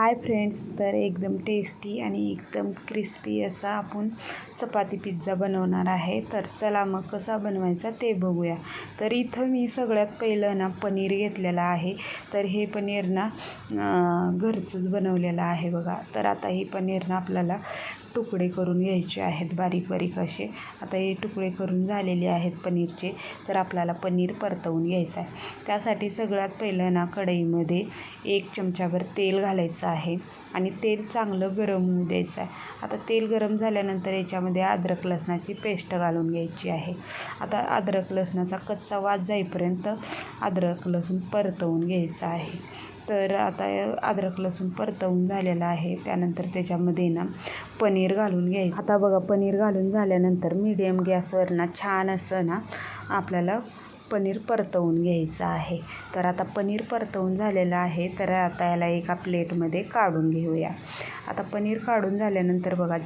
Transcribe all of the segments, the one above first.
Hi friends तर एकदम tasty आणि एकदम क्रिस्पी असा आपण चपाती पिझ्झा बनवणार आहे. तर चला मग कसा बनवायचा ते बघूया. तर इथं मी सगळ्यात पहिलं ना पनीर घेतलेलं आहे. तर हे पनीर ना घरचंच बनवलेलं आहे बघा. तर आता हे पनीर ना आपल्याला तुकडे करून घ्यायचे आहेत बारीक बारीक असे. आता हे तुकडे करून झालेले आहेत पनीरचे. तर आपल्याला पनीर परतवून घ्यायचं आहे. त्यासाठी सगळ्यात पहिलं ना कढईमध्ये एक चमचाभर तेल घालायचं आहे आणि तेल चांगलं गरम होऊ द्यायचं आहे. आता तेल गरम झाल्यानंतर याच्यामध्ये अद्रक लसणाची पेस्ट घालून घ्यायची आहे. आता अद्रक लसणाचा कच्चा वास जाईपर्यंत अद्रक लसूण परतवून घ्यायचं आहे. तर आता अद्रक लसूण परतवून झालेलं आहे. त्यानंतर त्याच्यामध्ये ना पनीर घालून घ्यायचं. आता बघा पनीर घालून झाल्यानंतर मीडियम गॅसवर ना छान असं ना आपल्याला पनीर परतवून घ्यायचं आहे. तर आता पनीर परतवून झालेलं आहे. तर आता याला एका प्लेटमध्ये काढून घेऊया. आता पनीर काढून झाल्यानंतर बघा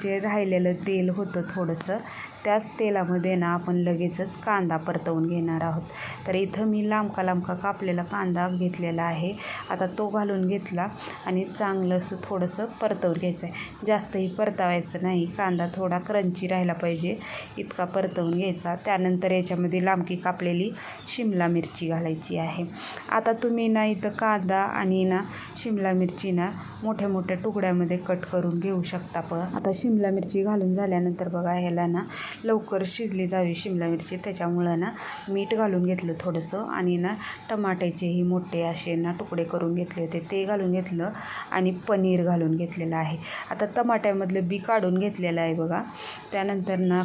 जे राहिलेलं तेल होतं थोडंसं त्याच तेलामध्ये ना आपण लगेचच कांदा परतवून घेणार आहोत. तर इथं मी लांबका लांबका कापलेला कांदा घेतलेला आहे. आता तो घालून घेतला आणि चांगलं असं थोडंसं परतवून घ्यायचं आहे जास्तही परतवायचं नाही. कांदा थोडा क्रंची राहिला पाहिजे इतका परतवून घ्यायचा. त्यानंतर याच्यामध्ये लांबकी कापलेली शिमला मिरची घालायची आहे. आता तुम्ही ना इथं कांदा आणि ना शिमला मिरची ना मोठ्या मोठ्या तुकड्यामध्ये कट करून घेऊ शकता पण. आता शिमला मिरची घालून झाल्यानंतर बघा ह्याला ना लवकर शिजली जावी शिमला मिरची. त्याच्यामुळं ना मीठ घालून घेतलं थोडंसं आणि ना टमाट्याचेही मोठे असे ना तुकडे करून घेतले होते. ते घालून घेतलं आणि पनीर घालून घेतलेलं आहे. आता टमाट्यामधलं बी काढून घेतलेलं आहे बघा. त्यानंतर ना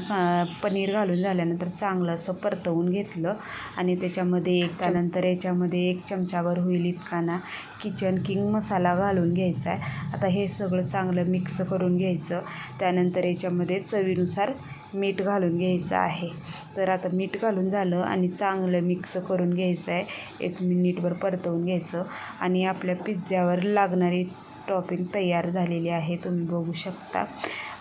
पनीर घालून झाल्यानंतर चांगलं असं परतवून घेतलं आणि त्याच्यामध्ये एक त्यानंतर याच्यामध्ये एक चमचाभर होईल इतका ना किचन किंग मसाला घालून घ्यायचा आहे. आता हे सगळं चांगलं मिक्स करून घ्यायचं. त्यानंतर याच्यामध्ये चवीनुसार मीठ घालून घ्यायचं आहे. तर आता मीठ घालून झालं आणि चांगलं मिक्स करून घ्यायचं आहे. एक मिनिटभर परतवून घ्यायचं. आणि आपल्या पिझ्झ्यावर लागणारी टॉपिंग तयार झालेली आहे. तुम्ही बघू शकता.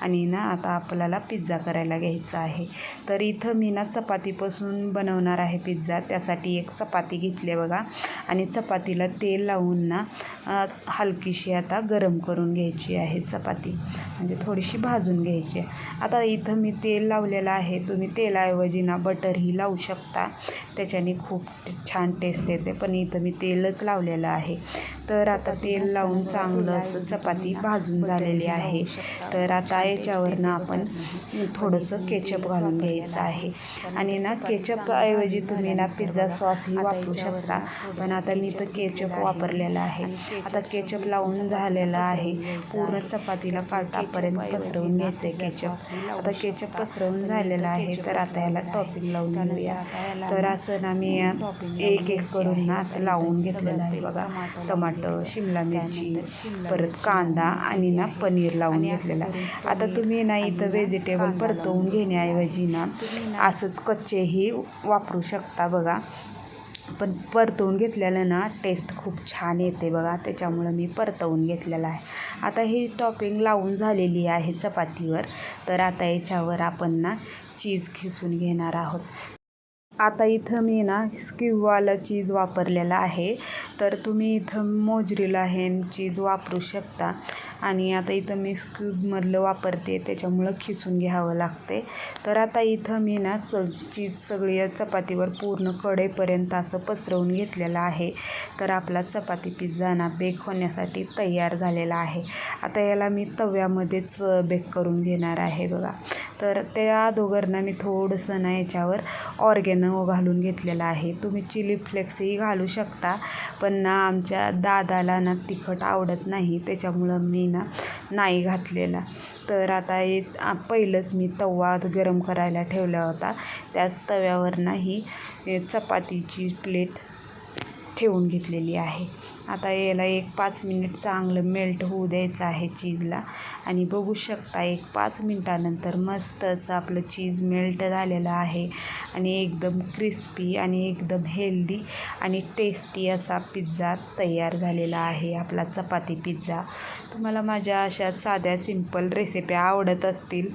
आणि ना आता आपल्याला पिझ्झा करायला घ्यायचा आहे. तर इथं मी ना चपातीपासून बनवणार आहे पिझ्झा. त्यासाठी एक चपाती घेतली आहे बघा. आणि चपातीला तेल लावून ना हलकीशी आता गरम करून घ्यायची आहे चपाती. म्हणजे थोडीशी भाजून घ्यायची आहे. आता इथं मी तेल लावलेलं आहे. तुम्ही तेलाऐवजी ना बटरही लावू शकता. त्याच्याने खूप छान टेस्ट येते. पण इथं मी तेलच लावलेलं आहे. तर आता तेल लावून चांगलं असं चपाती भाजून झालेली आहे. तर आता याच्यावरनं आपण थोडंसं केचप घालून घ्यायचं आहे. आणि ना केचपऐवजी तुम्ही ना पिझ्झा सॉसही वापरू शकता. पण आता मी तर केचप वापरलेला आहे. आता केचप लावून झालेलं आहे. पूर्ण चपातीला काटापर्यंत पसरवून घ्यायचं आहे केचप आता केचप पसरवून झालेलं आहे तर आता याला टॉपिंग लावून घेऊया. तर असं ना मी एक एक करून ना असं लावून घेतलेलं आहे. बघा टमाटर शिमला मिरची परत कांदा आणि ना पनीर लावून घेतलेलं आहे. आता तुम्ही ना इथं व्हेजिटेबल परतवून घेण्याऐवजी ना असंच कच्चेही वापरू शकता बघा. पण परतवून घेतलेलं ना टेस्ट खूप छान येते बघा. त्याच्यामुळं मी परतवून घेतलेलं आहे. आता ही टॉपिंग लावून झालेली आहे चपातीवर. तर आता याच्यावर आपण ना चीज खिसून घेणार आहोत. आता इथं मी ना स्क्यूवाला चीज वापरलेला आहे. तर तुम्ही इथं मोजरीला हे चीज वापरू शकता. आणि आता इथं मी स्क्यूबमधलं वापरते त्याच्यामुळं खिसून घ्यावं लागते. तर आता इथं मी ना स चीज सगळी चपातीवर पूर्ण कडेपर्यंत असं पसरवून घेतलेलं आहे. तर आपला चपाती पिझ्झा ना बेक होण्यासाठी तयार झालेला आहे. आता याला मी तव्यामध्येच बेक करून घेणार आहे बघा. तर त्या दोघांना मी थोडंसं ना याच्यावर ऑर्गेनो घालून घेतलेलं आहे. तुम्ही चिली फ्लेक्सही घालू शकता पण ना आमच्या दादाला ना तिखट आवडत नाही त्याच्यामुळं मी ना नाही घातलेला. तर आता हे पहिलंच मी तवा गरम करायला ठेवला होता. त्याच तव्यावर ही चपातीची प्लेट ठेवून घेतलेली आहे. आता याला एक पाच मिनिट चांगलं मेल्ट होऊ द्यायचं आहे चीजला आणि बघू शकता एक पाच मिनटानंतर मस्त असं आपलं चीज मेल्ट झालेलं आहे. आणि एकदम क्रिस्पी आणि एकदम हेल्दी आणि टेस्टी असा पिझ्झा तयार झालेला आहे आपला चपाती पिझ्झा तुम्हाला माझ्या अशा साध्या सिंपल रेसिपी आवडत असतील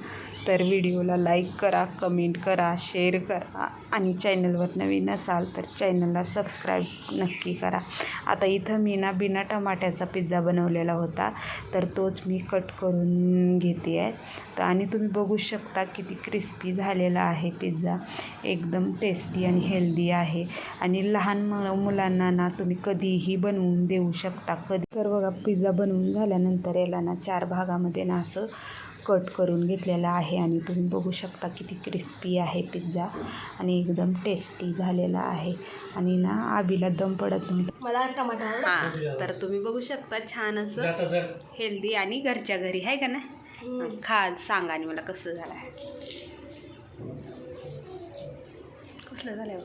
तर व्हिडिओला लाईक करा कमेंट करा शेअर करा आणि चॅनलवर नवीन असाल तर चॅनलला सबस्क्राईब नक्की करा. आता इथं मी ना बिना टमाट्याचा पिझ्झा बनवलेला होता तर तोच मी कट करून घेते आहे तर आणि तुम्ही बघू शकता किती क्रिस्पी झालेला आहे पिझ्झा. एकदम टेस्टी आणि हेल्दी आहे. आणि लहान म मुलांना ना तुम्ही कधीही बनवून देऊ शकता. कधी तर बघा पिझ्झा बनवून झाल्यानंतर याला ना चार भागामध्ये ना असं कट करून घेतलेलं आहे आणि तुम्ही बघू शकता किती क्रिस्पी आहे पिझ्झा आणि एकदम टेस्टी झालेला आहे. आणि ना आबीला दम पडत नव्हतं मला टमाटा हां तर तुम्ही बघू शकता छान असं हेल्दी आणि घरच्या घरी आहे का ना खा सांगा आणि मला कसं झालं आहे कसलं झालं